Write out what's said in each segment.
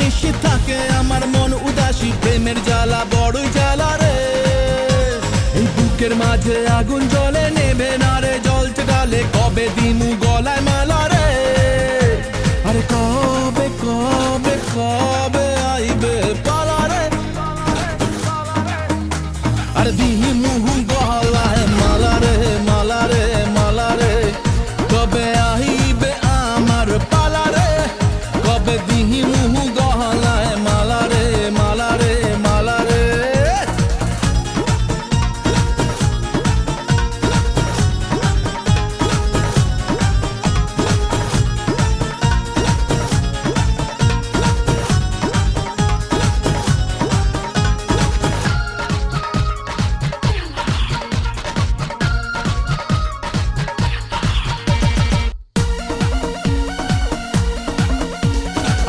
নিশি থাকে, আমার মন উদাসী, প্রেমের জ্বালা বড়ই জ্বালা রে। বুকের মাঝে আগুন জ্বলে নেবে না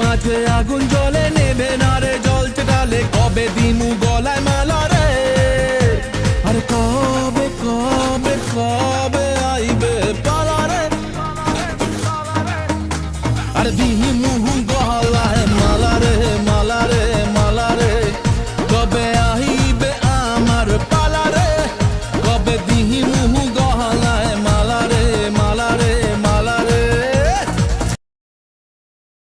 মাঝে আগুন জ্বলে নেবে না রে, জল চেটালে কবে দিমু গলায় মালা রে? আরে কবে কবে কবে আইবে পালা রে? আরে দিহি মুহু